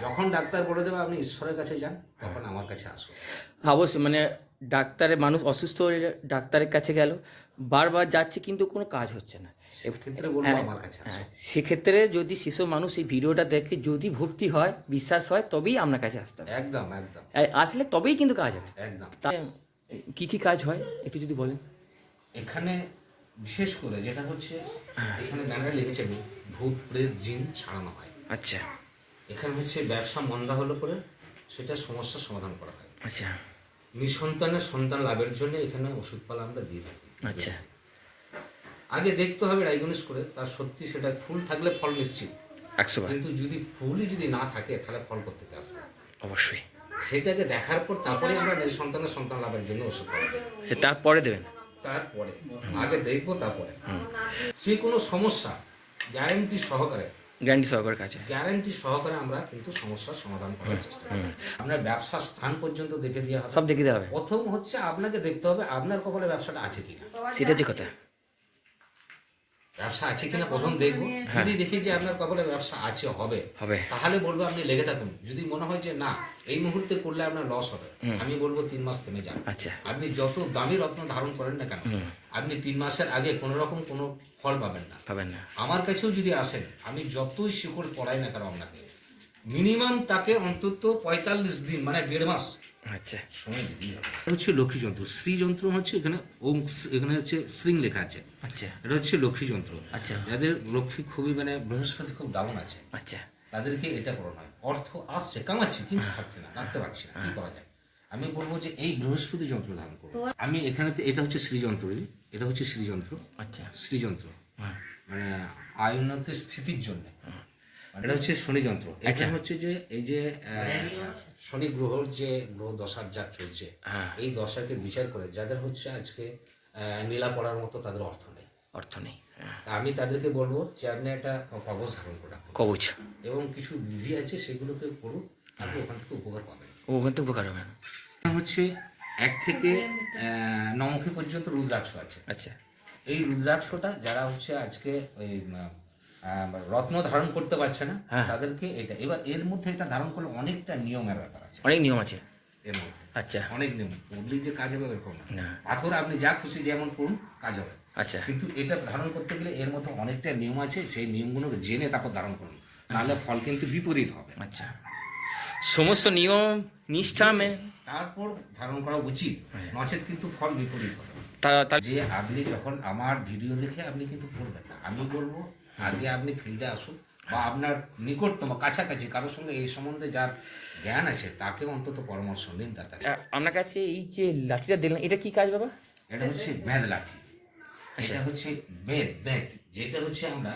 যখন ডাক্তার বলে দেবে আপনি ঈশ্বরের কাছে যান তখন আমার কাছে আসুন। অবশ্যই মানে ডাক্তারের মানুষ অসুস্থ হয়ে ডাক্তারের কাছে গেল বারবার যাচ্ছে কিন্তু কোনো কাজ হচ্ছে না। সেক্ষেত্রে হ্যাঁ, হ্যাঁ, যদি শিশু মানুষ এই ভিডিওটা দেখে যদি ভর্তি হয় বিশ্বাস হয় তবেই আপনার কাছে আসতে হবে। একদম একদম। আসলে তবেই কিন্তু কাজ হবে। একদম। কি কি কাজ হয় একটু যদি বলেন। এখানে বিশেষ করে যেটা হচ্ছে এখানে ব্যানারে লিখেছে ভূত প্রেত জিন ছাড়ানো হয়। আচ্ছা। এখানে হচ্ছে ব্যবসা মন্দা হলে পরে সেটা সমস্যার সমাধান করা হয়। আচ্ছা। নিঃসন্তানের সন্তান লাভের জন্য এখানে ওষুধপালা আমরা দিয়ে থাকি। আচ্ছা। আগে দেখতে হবে ডায়াগনোস করে তার সত্যি সেটা ফুল থাকলে ফল নিশ্চিত। কিন্তু যদি ফুলই যদি না থাকে তাহলে ফল করতে আসবে অবশ্যই। সেটাকে দেখার পর তারপরে আমরা নিঃসন্তানের সন্তান লাভের জন্য ওষুধ পাবো সে তারপরে দেবেন? তারপরে আগে দেখব তারপরে। সে যে কোনো সমস্যা গ্যারেন্টি সহকারে গ্যারান্টি সহকারে কাছে গ্যারান্টি গ্যারেন্টি সহকারে আমরা কিন্তু সমস্যার সমাধান করার চেষ্টা করি। আপনার ব্যবসার স্থান পর্যন্ত দেখে দেওয়া হবে। সব দেখে দেওয়া হবে। প্রথম হচ্ছে আপনাকে দেখতে হবে আপনার কপালে ব্যবসাটা আছে কিনা। সেটা যে কথা। ব্যবসা আছে কিনা প্রথম দেখব। যদি দেখি যে আপনার কপালে ব্যবসা আছে হবে। হবে। তাহলে বলব আপনি লেগে থাকুন। যদি মনে হয় যে না এই মুহূর্তে করলে আপনার লস হবে। আমি বলব তিন মাস থেমে যান। আচ্ছা। আপনি যত দামি রত্ন ধারণ করেন না কেন আপনি তিন মাসের আগে কোনো রকম কোনো ফল পাবেন না। পাবেন না। আমার কাছেও যদি আসেন আমি যতই শিকড় পড়াই না কেন আপনাকে মিনিমাম তাকে অন্তত পঁয়তাল্লিশ দিন মানে দেড় মাস আচ্ছা। হচ্ছে লক্ষ্মী যন্ত্র। শ্রী যন্ত্র হচ্ছে এখানে ওম এখানে হচ্ছে শ্রিং লেখা আছে। আচ্ছা। এটা হচ্ছে লক্ষ্মী যন্ত্র। আচ্ছা। যাদের লক্ষ্মী খুবই মানে বৃহস্পতি খুব ডাউন আছে। আচ্ছা। তাদেরকে এটা করানো হয়। অর্থ আসছে কামাচ্ছি কিন্তু থাকছে না রাখতে পারছি না কি করা যায়? আমি বলব যে এই বৃহস্পতি যন্ত্র ধারণ করব আমি এখানে এটা হচ্ছে শ্রীযন্ত্র এটা হচ্ছে শ্রীযন্ত্র আচ্ছা। শ্রীযন্ত্র হুম মানে আয়ুন্নতের স্থিতির জন্য। এটা হচ্ছে শনি যন্ত্র এটা আচ্ছা। হচ্ছে যে এই যে শনি গ্রহর যে গ্রহ দশার যা চলছে হ্যাঁ। এই দশাকে বিচার করে যাদের হচ্ছে আজকে নীলা পড়ার মতো তাদের অর্থ নেই। অর্থ নেই হ্যাঁ। আমি তাদেরকে বলব যে আপনি একটা কবচ ধারণ করে কবচ। এবং কিছু বিধি আছে সেগুলোকে করুন আপনি ওখান থেকে উপকার পাবেন। ওখান থেকে উপকার হবে। হচ্ছে এক থেকে নমুখী পর্যন্ত রুদ্রাক্ষ আছে। আচ্ছা। এই রুদ্রাক্ষটা যারা হচ্ছে আজকে ওই রত্ন ধারণ করতে পারছে না হ্যাঁ। তাদেরকে এটা এবার এর মধ্যে এটা ধারণ করলে অনেকটা নিয়মের ব্যাপার আছে। অনেক নিয়ম আছে। এর মধ্যে। আচ্ছা। অনেক নিয়ম। পড়লেই যে কাজ হবে এরকম না। পাথর আপনি যা খুশি যেমন করুন কাজ হবে। আচ্ছা। কিন্তু এটা ধারণ করতে গেলে এর মধ্যে অনেকটা নিয়ম আছে সেই নিয়মগুলো জেনে তারপর ধারণ করুন। নাহলে ফল কিন্তু বিপরীত হবে। আচ্ছা। সমস্ত নিয়ম নিষ্ঠা মেনে তারপর ধারণ করা উচিত। হ্যাঁ। নচেত কিন্তু ফল বিপরীত হবে। যে আপনি যখন আমার ভিডিও দেখে আপনি কিন্তু করবেন না। আমি বলব আগে আপনি ফিল্ডে আসুন বা আপনার নিকটতম কাছাকাছি কারোর সঙ্গে এই সম্বন্ধে যার জ্ঞান আছে তাকে অন্তত পরামর্শ নিন তার কাছে। আপনার কাছে এই যে লাঠিটা দিলেন এটা কি কাজ বাবা? এটা হচ্ছে বেদ লাঠি। আচ্ছা। এটা হচ্ছে বেদ বেদ। যেটা হচ্ছে আমরা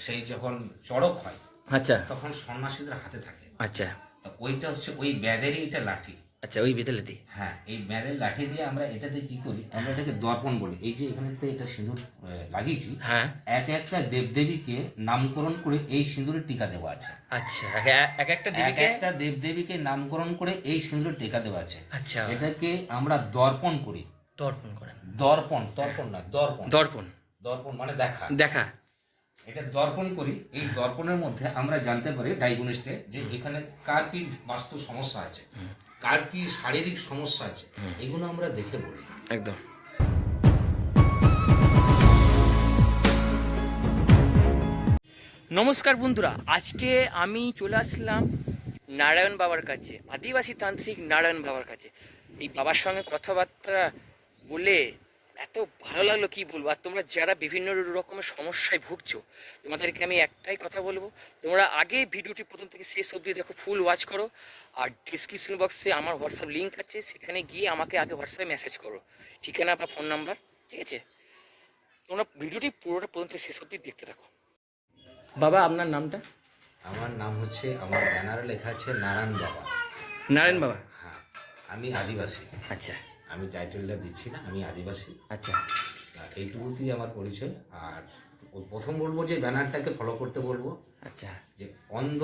সেই যখন চড়ক হয় আচ্ছা। তখন সন্ন্যাসীদের হাতে থাকে। আচ্ছা। তো ওইটা হচ্ছে ওই ব্যাদেরই এটা লাঠি। আচ্ছা ওই বেতে লাঠি হ্যাঁ এই ব্যাদের লাঠি দিয়ে আমরা এটাতে কি করি? আমরা এটাকে দর্পণ বলি। এই যে এখানে তো এটা সিঁদুর লাগিয়েছি। হ্যাঁ। এক একটা দেবদেবীকে নামকরণ করে এই সিঁদুরের টিকা দেওয়া আছে। আচ্ছা এক- এক একটা এক দেবীকে? একটা দেবদেবীকে নামকরণ করে এই সিঁদুরের টিকা দেওয়া আছে। আচ্ছা। এটাকে আমরা দর্পণ করি। দর্পণ করেন। দর্পণ দর্পণ না দর্পণ। দর্পণ। দর্পণ মানে দেখা। দেখা। এটা দর্পণ করি। এই দর্পণের মধ্যে আমরা জানতে পারি ডায়াগনোস্টে যে এখানে কার কি বাস্তু সমস্যা আছে। কার কি শারীরিক সমস্যা আছে এগুলো আমরা দেখে বলি। একদম। নমস্কার বন্ধুরা আজকে আমি চলে আসলাম নারায়ণ বাবার কাছে আদিবাসী তান্ত্রিক নারায়ণ বাবার কাছে। এই বাবার সঙ্গে কথাবার্তা বলে এত ভালো লাগল কি বলব? আর তোমরা যারা বিভিন্ন রকমের সমস্যায় ভুগছো তোমাদেরকে আমি একটাই কথা বলব তোমরা আগে ভিডিওটি প্রথম থেকে শেষ অবধি দেখো ফুল ওয়াচ করো আর ডিসক্রিপশন বক্সে আমার হোয়াটসঅ্যাপ লিঙ্ক আছে সেখানে গিয়ে আমাকে আগে হোয়াটসঅ্যাপে মেসেজ করো। ঠিকানা বা ফোন নাম্বার ঠিক আছে? তোমরা ভিডিওটি পুরোটা প্রথম থেকে শেষ অবধি দেখতে থাকো। বাবা আপনার নামটা? আমার নাম হচ্ছে আমার ব্যানারে লেখা আছে নারায়ণ বাবা। নারায়ণ বাবা? হ্যাঁ আমি আদিবাসী। আচ্ছা। আমি টাইটেলটা দিচ্ছি না আমি আদিবাসী। আচ্ছা। এইটুকুতেই আমার পরিচয়। আর প্রথম বলব যে ব্যানারটাকে ফলো করতে বলব। আচ্ছা। যে অন্ধ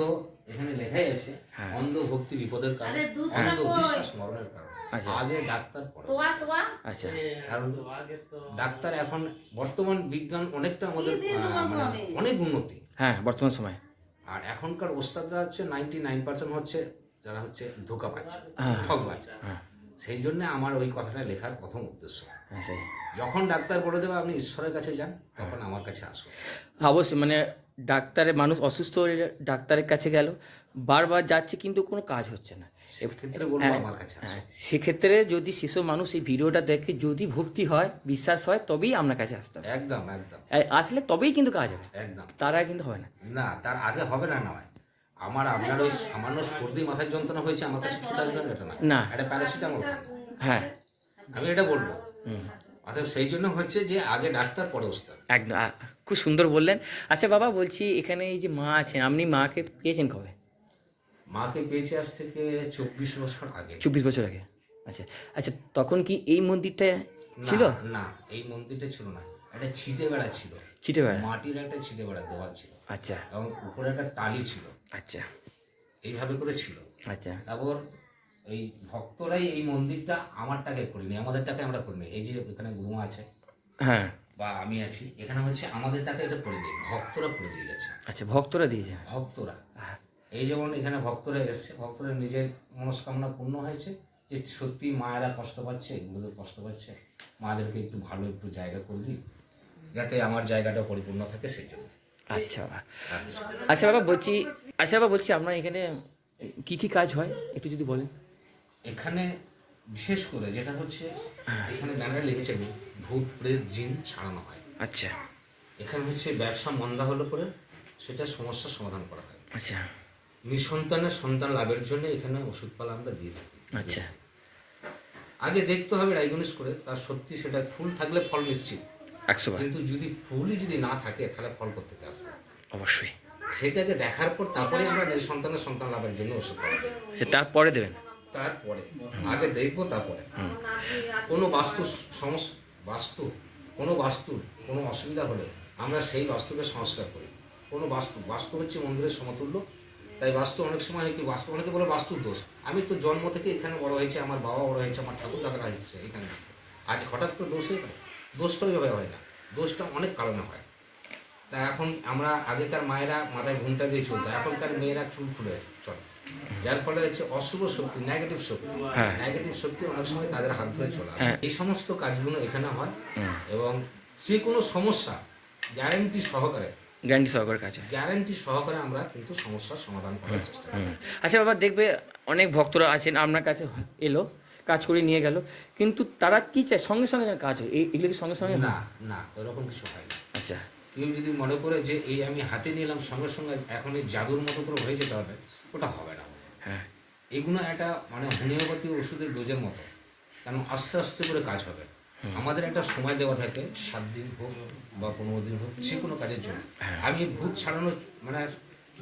এখানে লেখাই আছে হ্যাঁ। অন্ধ ভক্তি বিপদের কারণ আরে দুধ অন্ধ বিশ্বাস মরণের কারণ। আচ্ছা। আগে ডাক্তার পড়ে তোয়া তোয়া আচ্ছা। কারণ ডাক্তার এখন বর্তমান বিজ্ঞান অনেকটা আমাদের মানে অনেক উন্নতি। হ্যাঁ বর্তমান সময়। আর এখনকার ওস্তাদরা হচ্ছে নাইনটি নাইন পার্সেন্ট হচ্ছে যারা হচ্ছে ধোকাবাজ হ্যাঁ। ঠকবাজ হ্যাঁ। সেই জন্য আমার ওই কথাটা লেখার প্রথম উদ্দেশ্য। হ্যাঁ যখন ডাক্তার বলে দেবে আপনি ঈশ্বরের কাছে যান তখন আমার কাছে আসুন। অবশ্যই মানে ডাক্তারের মানুষ অসুস্থ হলে ডাক্তারের কাছে গেল বারবার যাচ্ছে কিন্তু কোনো কাজ হচ্ছে না। সেক্ষেত্রে হ্যাঁ, আমার কাছে হ্যাঁ সেক্ষেত্রে যদি শিশু মানুষ এই ভিডিওটা দেখে যদি ভক্তি হয় বিশ্বাস হয় তবেই আপনার কাছে আসতে হবে। একদম একদম। আসলে তবেই কিন্তু কাজ হবে। একদম। তারা কিন্তু হবে না। না তার আগে হবে না নয়। আমার আপনার ওই সামান্য সর্দি মাথায় যন্ত্রণা হয়েছে আমার কাছে ছুটে আসবেন এটা না। না। এটা প্যারাসিটামল হ্যাঁ। আমি এটা বলব। অতএব সেই জন্য হচ্ছে যে আগে ডাক্তার পরে ওস্তাদ। একদম খুব সুন্দর বললেন। আচ্ছা বাবা বলছি এখানে এই যে মা আছেন আপনি মাকে পেয়েছেন কবে? মাকে পেয়েছে আজ থেকে চব্বিশ বছর আগে। চব্বিশ বছর আগে। আচ্ছা আচ্ছা তখন কি এই মন্দিরটা ছিল? না এই মন্দিরটা ছিল না। একটা ছিটে বেড়া ছিল। চিটে বেড়া মাটির একটা ছিটে বেড়া দেওয়া ছিল। আচ্ছা। এবং উপরে একটা টালি ছিল। আচ্ছা। এইভাবে করে ছিল আচ্ছা। তারপর এই ভক্তরাই এই মন্দিরটা আমার টাকায় করিনি আমাদের টাকায় আমরা করিনি। এই যে এখানে গুরুমা আছে হ্যাঁ। বা আমি আছি এখানে হচ্ছে আমাদের টাকা এটা করিনি ভক্তরা করে দিয়ে গেছে। আচ্ছা ভক্তরা দিয়েছে। ভক্তরা। এই যেমন এখানে ভক্তরা এসছে ভক্তরা নিজের মনস্কামনা পূর্ণ হয়েছে যে সত্যি মায়েরা কষ্ট পাচ্ছে গুরুদেব কষ্ট পাচ্ছে মাদেরকে একটু ভালো একটু জায়গা করবি যাতে আমার জায়গাটা পরিপূর্ণ থাকে সেই জন্য আচ্ছা বাবা। আচ্ছা বাবা বলছি আচ্ছা বাবা বলছি আপনার এখানে কি কি কাজ হয়? একটু যদি বলেন। এখানে বিশেষ করে যেটা হচ্ছে এখানে ব্যানারে লিখেছে ভূত প্রেত জিন ছাড়ানো হয়। আচ্ছা। এখানে হচ্ছে ব্যবসা মন্দা হলে পরে সেটা সমস্যার সমাধান করা হয়। আচ্ছা। নিঃসন্তানের সন্তান লাভের জন্য এখানে ওষুধপালা আমরা দিয়ে থাকি। আচ্ছা। আগে দেখতে হবে ডায়াগনোস করে তার সত্যি সেটা ফুল থাকলে ফল নিশ্চিত। একশো কিন্তু যদি ফুলই যদি না থাকে তাহলে ফল করতে আসবে? অবশ্যই। সেটাকে দেখার পর তারপরে আমরা নিঃসন্তানের সন্তান লাভের জন্য ওষুধ আচ্ছা তারপরে দেবেন। তারপরে আগে দেখব তারপরে। কোনো বাস্তু সমস্যা বাস্তু কোনো বাস্তুর কোনো অসুবিধা হলে আমরা সেই বাস্তুকে সংস্কার করি। কোনো বাস্তু বাস্তু হচ্ছে মন্দিরের সমতুল্য। তাই বাস্তু অনেক সময় হয় কি বাস্তু অনেকে বলে বাস্তুর দোষ। আমি তো জন্ম থেকে এখানে বড় হয়েছে আমার বাবা বড় হয়েছে আমার ঠাকুর দাদারা হয়েছে এখানে আজ হঠাৎ করে দোষ হয়ে গেল? দোষটা ওইভাবে হয় না। দোষটা অনেক কারণে হয়। তা এখন আমরা আগেকার মায়েরা মাথায় ঘুমটা দিয়ে চলতো এখনকার মেয়েরা চুল খুলে চলে। যার ফলে হচ্ছে অশুভ শক্তি নেগেটিভ শক্তি। হ্যাঁ। নেগেটিভ শক্তি অনেক সময় তাদের হাত ধরে চলে আসে। হ্যাঁ। এই সমস্ত কাজগুলো এখানে হয় এবং যে কোনো সমস্যা গ্যারান্টি সহকারে গ্যারান্টি সহকারে কাছে হয়। গ্যারান্টি সহকারে আমরা কিন্তু সমস্যার সমাধান করার চেষ্টা করি। আচ্ছা বাবা দেখবে অনেক ভক্তরা আছেন আপনার কাছে এলো। কাজ করে নিয়ে গেল। কিন্তু তারা কি চায়? সঙ্গে সঙ্গে কাজ হয়। এগুলো কি সঙ্গে সঙ্গে না না ওরকম কিছু হয় না। আচ্ছা। কেউ যদি মনে করে যে এই আমি হাতে নিলাম সঙ্গে সঙ্গে এখন এই জাদুর মতো করে হয়ে যেতে হবে ওটা হবে না। হ্যাঁ। এগুলো একটা মানে হোমিওপ্যাথি ওষুধের ডোজের মতো কারণ আস্তে আস্তে করে কাজ হবে। আমাদের একটা সময় দেওয়া থাকে সাত দিন হোক বা পনেরো দিন হোক যে কোনো কাজের জন্য। হ্যাঁ। আমি ভূত ছাড়ানো মানে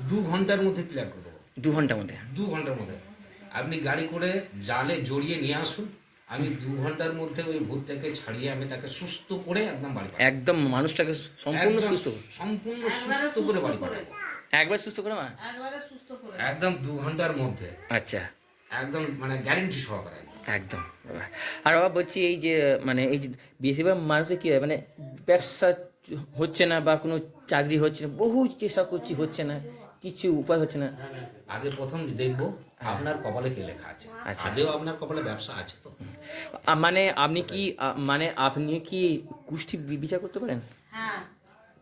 দু ঘণ্টার মধ্যে ক্লিয়ার করে দেবো। দু ঘণ্টার মধ্যে? দু ঘণ্টার মধ্যে। আপনি গাড়ি করে জালে জড়িয়ে নিয়ে আসুন। আমি দু ঘণ্টার মধ্যে ওই ভূতটাকে ছাড়িয়ে আমি তাকে সুস্থ করে একদম বাড়ি একদম মানুষটাকে সম্পূর্ণ সুস্থ সম্পূর্ণ সুস্থ করে বাড়ি পাঠাবো। একবার সুস্থ করে মা? একবারে সুস্থ করে। একদম দু ঘণ্টার মধ্যে। আচ্ছা। একদম মানে গ্যারেন্টি সহকারে। একদম। আর বাবা বলছি এই যে মানে এই যে বেশিরভাগ মানুষের কী হয় মানে ব্যবসা হচ্ছে না বা কোনো চাকরি হচ্ছে না বহু চেষ্টা করছি হচ্ছে না। কিছু উপায় হচ্ছে না। আগে প্রথম দেখব আপনার কপালে কে লেখা আছে। আচ্ছা। আগেও আপনার কপালে ব্যবসা আছে তো। মানে আপনি কি মানে আপনি কি কুষ্টি বিচার করতে পারেন? হ্যাঁ।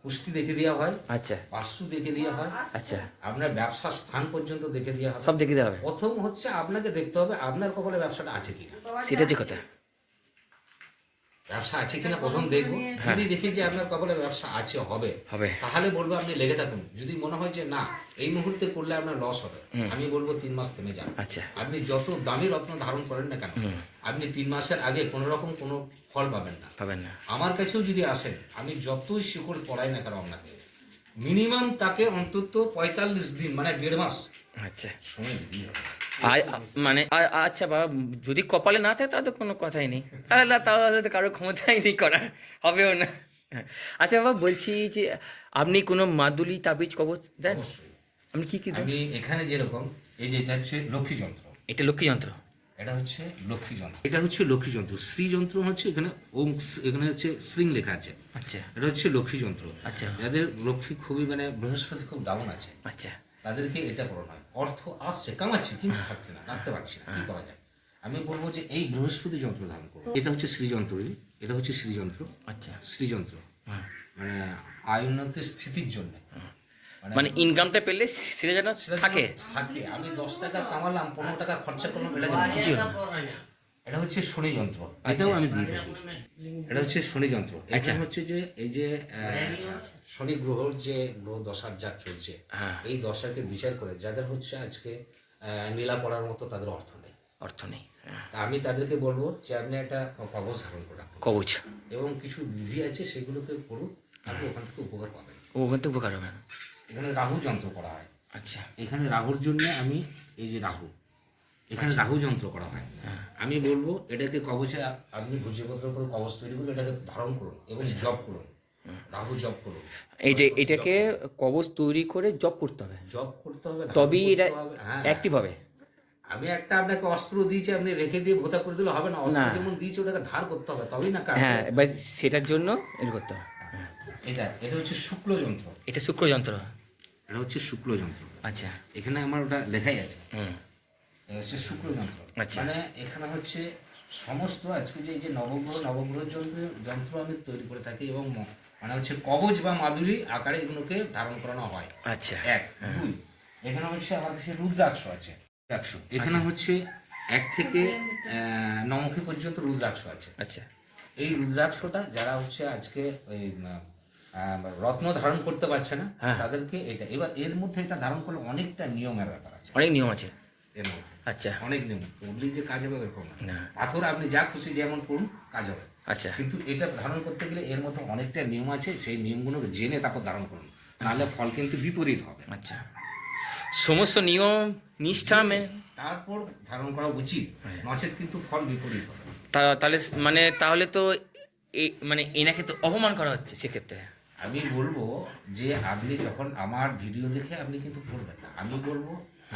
পুষ্টি দেখে দেওয়া হয়। আচ্ছা। বাস্তু দেখে দেওয়া হয়। আচ্ছা। আপনার ব্যবসার স্থান পর্যন্ত দেখে দেওয়া হবে সব দেখে দেওয়া হবে। প্রথম হচ্ছে আপনাকে দেখতে হবে আপনার কপালে ব্যবসাটা আছে কিনা। সেটা যে কথা। ব্যবসা আছে কিনা প্রথম দেখব। হ্যাঁ। যদি দেখি যে আপনার কপালে ব্যবসা আছে হবে। তাহলে বলব আপনি লেগে থাকুন। যদি মনে হয় যে না এই মুহূর্তে করলে আপনার লস হবে আমি বলব তিন মাস থেমে যান। আচ্ছা। আপনি যত দামি রত্ন ধারণ করেন না কেন আপনি তিন মাসের আগে কোনো রকম কোনো ফল পাবেন না। পাবেন না। আমার কাছেও যদি আসেন আমি যতই শিকড় পড়াই না কেন আপনাকে মিনিমাম তাকে অন্তত পঁয়তাল্লিশ দিন মানে দেড় মাস আচ্ছা। সময় দিতেই হবে। মানে আচ্ছা বাবা যদি কপালে না থাকে তাহলে তো কোনো কথাই নেই। তাহলে তাহলে তো কারোর ক্ষমতাই নেই করা হবেও না। আচ্ছা বাবা বলছি যে আপনি কোনো মাদুলি তাবিজ কবচ দেন? আপনি কি কি আমি এখানে যেরকম এই যে এটা হচ্ছে লক্ষ্মী যন্ত্র এটা লক্ষ্মী যন্ত্র এটা হচ্ছে লক্ষ্মী যন্ত্র এটা হচ্ছে লক্ষ্মী যন্ত্র শ্রী যন্ত্র হচ্ছে এখানে ওম এখানে হচ্ছে শ্রিং লেখা আছে। আচ্ছা। এটা হচ্ছে লক্ষ্মী যন্ত্র আচ্ছা। যাদের লক্ষ্মী খুবই মানে বৃহস্পতি খুব ডাউন আছে। আচ্ছা। তাদেরকে এটা পড়ানো হয় অর্থ আসছে কামাচ্ছে কিন্তু থাকছে না রাখতে পারছি না কি করা যায়? আমি বলব যে এই বৃহস্পতি যন্ত্র ধারণ করো। এটা হচ্ছে শ্রীযন্ত্র এটা হচ্ছে শ্রীযন্ত্র। আচ্ছা। শ্রীযন্ত্র। মানে আয় উন্নতির স্থিতির জন্য। মানে ইনকামটা পেলে সেটা যেন থাকে। থাকে। আমি দশ টাকা কামালাম পনেরো টাকা খরচা করলাম এটা যেন কিছু না। এটা হচ্ছে শনি যন্ত্র। এটাও আমি দিয়ে থাকি। এটা হচ্ছে শনি যন্ত্র। আচ্ছা। হচ্ছে যে এই যে শনি গ্রহর যে গ্রহ দশার যা চলছে হ্যাঁ। এই দশাকে বিচার করে যাদের হচ্ছে আজকে নীলা পড়ার মতো তাদের অর্থ নেই। অর্থ নেই হ্যাঁ। তা আমি তাদেরকে বলব যে আপনি একটা কবচ ধারণ করে রাখুন। কবচ। এবং কিছু বিধি আছে সেগুলোকে করুন আপনি ওখান থেকে উপকার পাবেন। ওখান থেকে উপকার হবে। এখানে রাহু যন্ত্র করা হয়। আচ্ছা। এখানে রাহুর জন্য আমি এই যে রাহু এখানে রাহু যন্ত্র করা হয়। হ্যাঁ। আমি বলব এটাকে কবচে আপনি ভুজিপত্র করে কবচ তৈরি করে এটাকে ধারণ করুন এবং জব করুন। রাহু জব করুন। এইটা এটাকে কবচ তৈরি করে জব করতে হবে। জব করতে হবে তবেই এটা হ্যাঁ। অ্যাক্টিভ হবে। আমি একটা আপনাকে অস্ত্র দিয়েছি আপনি রেখে দিয়ে ভোতা করে দিলে হবে না। অস্ত্র যেমন দিয়েছি ওটাকে ধার করতে হবে তবেই না হ্যাঁ সেটার জন্য এটা করতে হবে। হ্যাঁ। এটা এটা হচ্ছে শুক্ল যন্ত্র। এটা শুক্র যন্ত্র। এটা হচ্ছে শুক্ল যন্ত্র। আচ্ছা। এখানে আমার ওটা লেখাই আছে। হুম। এটা হচ্ছে শুক্র যন্ত্র। আচ্ছা। মানে এখানে হচ্ছে সমস্ত আজকে যে এই যে নবগ্রহ নবগ্রহ যন্ত্র যন্ত্র আমি তৈরি করে থাকি এবং মানে হচ্ছে কবচ বা মাদুলি আকারে এগুলোকে ধারণ করানো হয়। আচ্ছা। এক। দুই এখানে হচ্ছে আমার কাছে রুদ্রাক্ষ আছে। রুদ্রাক্ষ। এখানে হচ্ছে এক থেকে নমুখী পর্যন্ত রুদ্রাক্ষ আছে। আচ্ছা। এই রুদ্রাক্ষটা যারা হচ্ছে আজকে ওই রত্ন ধারণ করতে পারছে না হ্যাঁ। তাদেরকে এটা এবার এর মধ্যে এটা ধারণ করলে অনেকটা নিয়মের ব্যাপার আছে। অনেক নিয়ম আছে। এর আচ্ছা। অনেক নিয়ম বললি যে কাজ হবে এরকম না। পাথর আপনি যা খুশি যেমন করুন কাজ হবে। আচ্ছা। কিন্তু এটা ধারণ করতে গেলে এর মধ্যে অনেকটা নিয়ম আছে সেই নিয়মগুলো জেনে তারপর ধারণ করুন। নাহলে ফল কিন্তু বিপরীত হবে। আচ্ছা। সমস্ত নিয়ম নিষ্ঠা তারপর ধারণ করা উচিত। হ্যাঁ। নচেত কিন্তু ফল বিপরীত হবে। তাহলে মানে তাহলে তো মানে এনাকে তো অপমান করা হচ্ছে সেক্ষেত্রে। আমি বলব যে আপনি যখন আমার ভিডিও দেখে আপনি কিন্তু করবেন না। আমি বলব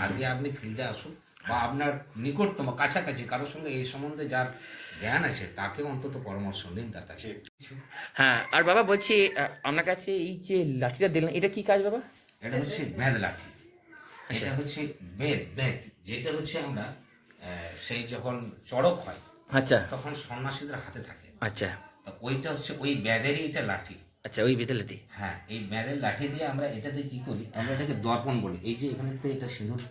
আগে আপনি ফিল্ডে আসুন বা আপনার নিকটতম কাছাকাছি কারোর সঙ্গে এই সম্বন্ধে যার জ্ঞান আছে তাকে অন্তত পরামর্শ নিন তার কাছে। হ্যাঁ আর বাবা বলছি আপনার কাছে এই যে লাঠিটা দিলেন এটা কি কাজ বাবা? এটা হচ্ছে বেদ লাঠি। আচ্ছা। এটা হচ্ছে বেদ বেদ যেটা হচ্ছে আমরা সেই যখন চড়ক হয় আচ্ছা। তখন সন্ন্যাসীদের হাতে থাকে। আচ্ছা। তা ওইটা হচ্ছে ওই ব্যাধেরই এটা লাঠি। আচ্ছা ওই বেদে লাঠি হ্যাঁ এই ব্যাধের লাঠি দিয়ে আমরা এটাতে কি করি? আমরা এটাকে দর্পণ বলি। এই যে এখানে তো এটা সিঁদুর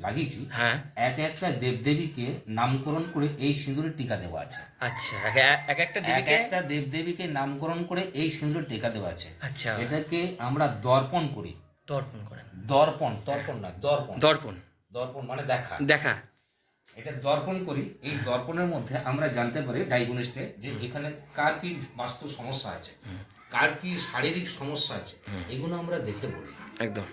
লাগিয়েছি হ্যাঁ। এক একটা দেবদেবীকে নামকরণ করে এই সিঁদুরের টিকা দেওয়া আছে। আচ্ছা এক- এক একটা এক দেবীকে একটা দেবদেবীকে নামকরণ করে এই সিঁদুরের টিকা দেওয়া আছে। আচ্ছা। এটাকে আমরা দর্পণ করি। দর্পণ করেন। দর্পণ দর্পণ না দর্পণ। দর্পণ। দর্পণ মানে দেখা। দেখা। এটা দর্পণ করি। এই দর্পণের মধ্যে আমরা জানতে পারি ডায়াগনোস্টে যে এখানে কার কি বাস্তু সমস্যা আছে। কার কি শারীরিক সমস্যা আছে। এগুলো আমরা দেখে বলি। একদম।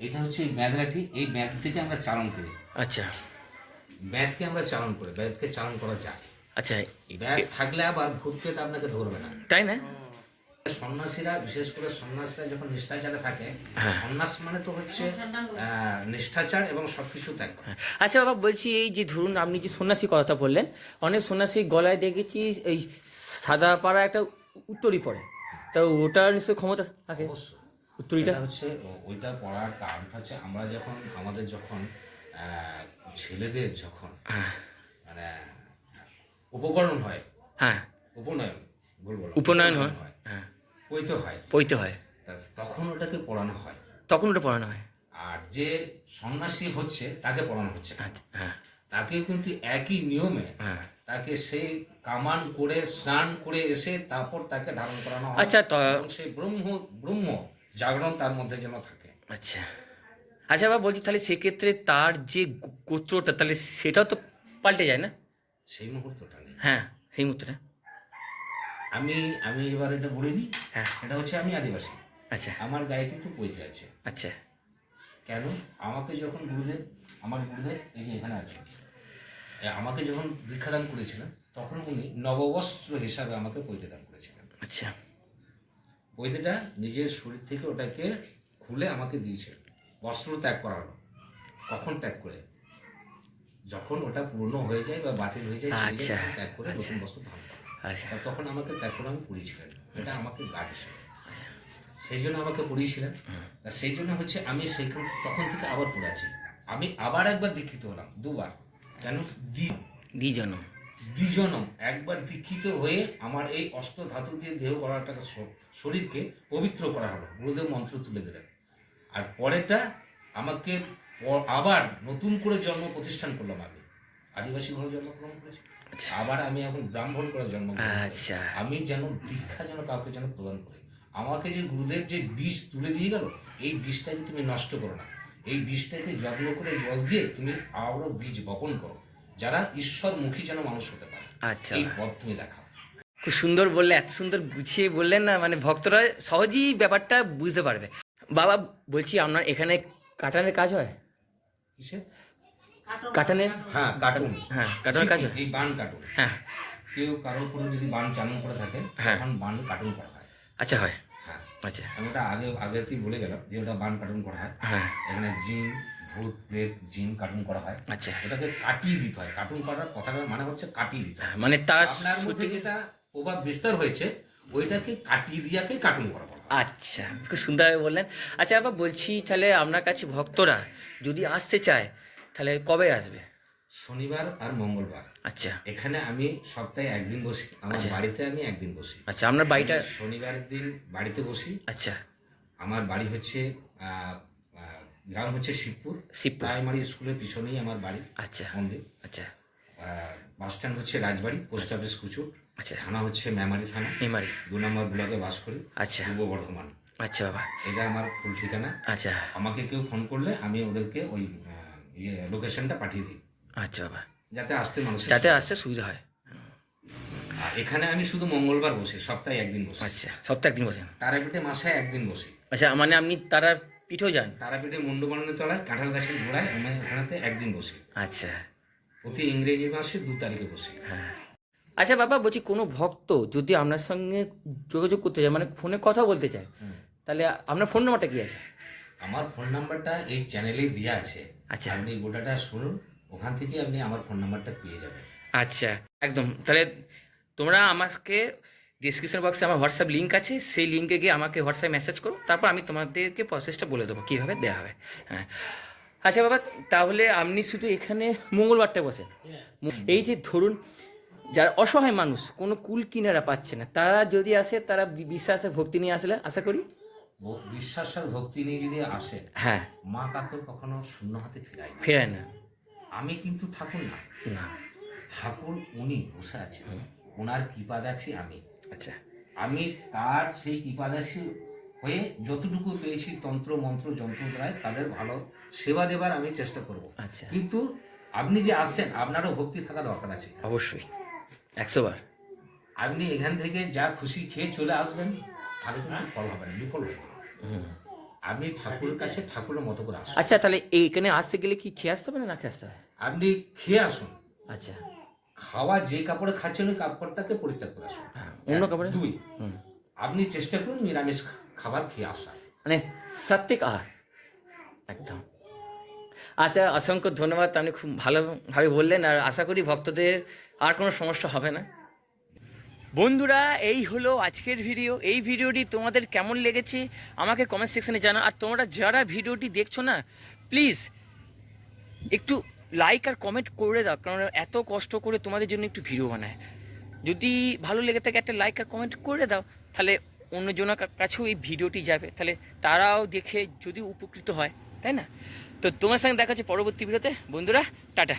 এটা হচ্ছে এই ব্যাধলাঠি এই ব্যাধ থেকে আমরা চালন করি। আচ্ছা। ব্যাধকে আমরা চালন করি ব্যাধকে চালন করা যায়। আচ্ছা ব্যাধ থাকলে আবার ভূত পেত আপনাকে ধরবে না। তাই না? সন্ন্যাসীরা বিশেষ করে সন্ন্যাসীরা যখন নিষ্ঠাচারে থাকে হ্যাঁ। সন্ন্যাস মানে তো হচ্ছে নিষ্ঠাচার এবং সবকিছু ত্যাগ। আচ্ছা বাবা বলছি এই যে ধরুন আপনি যে সন্ন্যাসী কথাটা বললেন অনেক সন্ন্যাসী গলায় দেখেছি এই সাদা পাড়া একটা উত্তরই পড়ে। তা ওটার নিশ্চয় ক্ষমতা থাকে? উত্তরীটা হচ্ছে ওইটা পড়ার কারণটা হচ্ছে আমরা যখন আমাদের যখন ছেলেদের যখন হ্যাঁ। মানে উপকরণ হয় হ্যাঁ। উপনয়ন ভুল উপনয়ন হয়। হ্যাঁ পৈতে হয়। পইতে হয়। তখন ওটাকে পড়ানো হয়। তখন ওটা পড়ানো হয়। আর যে সন্ন্যাসী হচ্ছে তাকে পড়ানো হচ্ছে। আচ্ছা, হ্যাঁ। তাকে কিন্তু একই নিয়মে হ্যাঁ। তাকে সেই কামান করে স্নান করে এসে তারপর তাকে ধারণ করানো হয়। আচ্ছা তো এবং ব্রহ্ম ব্রহ্ম জাগরণ তার মধ্যে যেন থাকে। আচ্ছা। আচ্ছা বাবা বলছি তাহলে সেক্ষেত্রে তার যে গোত্রটা তাহলে সেটাও তো পাল্টে যায় না? সেই মুহূর্তটা নেই। হ্যাঁ সেই মুহূর্তটা। আমি আমি এবার এটা বলিনি হ্যাঁ। এটা হচ্ছে আমি আদিবাসী। আচ্ছা। আমার গায়ে কিন্তু পৈতে আছে। আচ্ছা। কেন? আমাকে যখন গুরুদেব আমার গুরুদেব এই যে এখানে আছে আমাকে যখন দীক্ষাদান করেছিলেন তখন উনি নববস্ত্র হিসাবে আমাকে পৈতে দান করেছিলেন। আচ্ছা। পৈতেটা নিজের শরীর থেকে ওটাকে খুলে আমাকে দিয়েছিলেন। বস্ত্র ত্যাগ করানো কখন ত্যাগ করে? যখন ওটা পূর্ণ হয়ে যায় বা বাতিল হয়ে যায় আচ্ছা, ত্যাগ করে আচ্ছা। নতুন বস্ত্র ধারণ করে আচ্ছা। তখন আমাকে ত্যাগ করে আমি পড়িয়েছিলেন। এটা আমাকে গার্ড হিসেবে। সেই জন্য আমাকে পড়িয়েছিলেন। তা সেই জন্য হচ্ছে আমি সেইখান তখন থেকে আবার পড়ে আছি। আমি আবার একবার দীক্ষিত হলাম দুবার। কেন? দ্বি- দ্বিজনম। দ্বিজনম একবার দীক্ষিত হয়ে আমার এই অষ্ট ধাতু দিয়ে দেহ শ- শরীরকে পবিত্র করা হলো। গুরুদেব মন্ত্র তুলে দিলেন। আর পরেরটা আমাকে আবার নতুন করে জন্ম প্রতিষ্ঠান করলাম আমি। আদিবাসী ঘরে জন্মগ্রহণ করেছি। আচ্ছা। আবার আমি এখন ব্রাহ্মণ করে জন্মগ্রহণ আচ্ছা। আমি যেন দীক্ষা যেন কাউকে যেন প্রদান করি। আমাকে যে গুরুদেব যে বীজ তুলে দিয়ে গেল এই বীজটাকে তুমি নষ্ট করো না। এই বীজটাকে যত্ন করে জল দিয়ে তুমি আরও বীজ বপন করো। যারা ঈশ্বরমুখী যেন মানুষ হতে পারে। আচ্ছা। এই পথ তুমি দেখাও। খুব সুন্দর বললে এত সুন্দর গুছিয়ে বললেন না মানে ভক্তরা সহজেই ব্যাপারটা বুঝতে পারবে। বাবা বলছি আপনার এখানে কাটানের কাজ হয়? কাটানের? হ্যাঁ কার্টুন। হ্যাঁ কাটানের কাজ হয়? এই বান কার্টুন। হ্যাঁ। কেউ কারোর কোনো যদি বান চালন করে থাকে হ্যাঁ। তখন বান কার্টুন করা হয়। আচ্ছা হয়। হ্যাঁ। আচ্ছা। আমি ওটা আগে আগেতেই বলে গেলাম যে ওটা বান কার্টুন করা হয়। হ্যাঁ। এখানে জিন ভূত প্রেত জিন কার্টুন করা হয়। আচ্ছা। ওটাকে কাটিয়ে দিতে হয়। কার্টুন করার কথাটার মানে হচ্ছে কাটিয়ে দিতে হয়। হ্যাঁ, মানে তার আপনার মধ্যে যেটা প্রভাব বিস্তার হয়েছে ওইটাকে কাটিয়ে দিয়াকে কার্টুন করা। আচ্ছা খুব সুন্দরভাবে বললেন। আচ্ছা আবার বলছি তাহলে আপনার কাছে ভক্তরা যদি আসতে চায় তাহলে কবে আসবে? শনিবার আর মঙ্গলবার। আচ্ছা। এখানে আমি সপ্তাহে একদিন বসি। আমার আচ্ছা। বাড়িতে আমি একদিন বসি। আচ্ছা আপনার বাড়িটা শনিবারের দিন বাড়িতে বসি। আচ্ছা। আমার বাড়ি হচ্ছে গ্রাম হচ্ছে শিবপুর। শিবপুর। প্রাইমারি স্কুলের পিছনেই আমার বাড়ি আচ্ছা। মন্দির। আচ্ছা। বাস স্ট্যান্ড হচ্ছে রাজবাড়ি পোস্ট অফিস কুচুর আচ্ছা। থানা হচ্ছে মেমারি থানা। মেমারি। দু নম্বর ব্লকে বাস করি আচ্ছা। পূর্ব বর্ধমান। আচ্ছা বাবা। এটা আমার ফুল ঠিকানা। আচ্ছা। আমাকে কেউ ফোন করলে আমি ওদেরকে ওই ইয়ে লোকেশনটা পাঠিয়ে দিই। আচ্ছা বাবা। যাতে আসতে মানুষের যাতে আসতে সুবিধা হয়। এখানে আমি শুধু মঙ্গলবার বসি সপ্তাহে একদিন বসি। আচ্ছা সপ্তাহে একদিন বসেন তারাপীঠে মাসে একদিন বসি। আচ্ছা মানে আপনি তারা পিঠেও যান? তারাপীঠে মুন্ডবনের তলায় কাঁঠাল গাছের ঘোড়ায় আমি ওখানেতে একদিন বসি। আচ্ছা। প্রতি ইংরেজি মাসে দু তারিখে বসি। হ্যাঁ। আচ্ছা বাবা বলছি কোনো ভক্ত যদি আপনার সঙ্গে যোগাযোগ করতে চায় মানে ফোনে কথা বলতে চায় তাহলে আপনার ফোন নাম্বারটা কি আছে? আমার ফোন নাম্বারটা এই চ্যানেলেই দেওয়া আছে। আচ্ছা। আপনি গোটাটা শুনুন ওখান থেকে আপনি আমার ফোন নাম্বারটা পেয়ে যাবেন। আচ্ছা একদম। তাহলে তোমরা আমাকে ডিসক্রিপশন বক্সে আমার হোয়াটসঅ্যাপ লিঙ্ক আছে সেই লিঙ্কে গিয়ে আমাকে হোয়াটসঅ্যাপ মেসেজ করো তারপর আমি তোমাদেরকে প্রসেসটা বলে দেবো কীভাবে দেওয়া হবে হ্যাঁ। আচ্ছা বাবা তাহলে আপনি শুধু এখানে মঙ্গলবারটা বসেন। এই যে ধরুন যারা অসহায় মানুষ কোনো কুল কিনারা পাচ্ছে না তারা যদি আসে তারা বিশ্বাসে ভক্তি নিয়ে আসলে আশা করি? ব- বিশ্বাস আর ভক্তি নিয়ে যদি আসে হ্যাঁ। মা কাকে কখনো শূন্য হাতে ফেরায় ফেরায় না। আমি কিন্তু ঠাকুর না। না। ঠাকুর উনি বসে আছেন। ওনার কৃপাদাসী আমি। আচ্ছা। আমি তার সেই কৃপাদাসী হয়ে যতটুকু পেয়েছি তন্ত্র মন্ত্র যন্ত্র দ্বারায় তাদের ভালো সেবা দেবার আমি চেষ্টা করব। আচ্ছা। কিন্তু আপনি যে আসছেন আপনারও ভক্তি থাকা দরকার আছে। অবশ্যই। একশো বার। আপনি এখান থেকে যা খুশি খেয়ে চলে আসবেন তাহলে কিন্তু ফল হবে না বিফল হবে। আপনি ঠাকুরের কাছে ঠাকুরের মতো করে আসুন। আচ্ছা তাহলে এখানে আসতে গেলে কি খেয়ে আসতে হবে না না খেয়ে আসতে হবে? আপনি খেয়ে আসুন। আচ্ছা। খাওয়া যে কাপড়ে খাচ্ছেন ওই কাপড়টাকে পরিত্যাগ করে আসুন। হ্যাঁ, অন্য কাপড়ে? দুই। আপনি চেষ্টা করুন নিরামিষ খাবার খেয়ে আসার। মানে সাত্বিক আহার একদম। আচ্ছা অসংখ্য ধন্যবাদ আপনি খুব ভালোভাবে বললেন আর আশা করি ভক্তদের আর কোনো সমস্যা হবে না। বন্ধুরা এই হলো আজকের ভিডিও। এই ভিডিওটি তোমাদের কেমন লেগেছে আমাকে কমেন্ট সেকশনে জানাও। আর তোমরা যারা ভিডিওটি দেখছ না প্লিজ একটু লাইক আর কমেন্ট করে দাও, কারণ এত কষ্ট করে তোমাদের জন্য একটু ভিডিও বানায়। যদি ভালো লেগে থাকে একটা লাইক আর কমেন্ট করে দাও, তাহলে অন্যজনের কাছেও এই ভিডিওটি যাবে। তাহলে তারাও দেখে যদি উপকৃত হয়, তাই না? তো তোমার সঙ্গে দেখা হচ্ছে পরবর্তী ভিডিওতে বন্ধুরা, টাটা।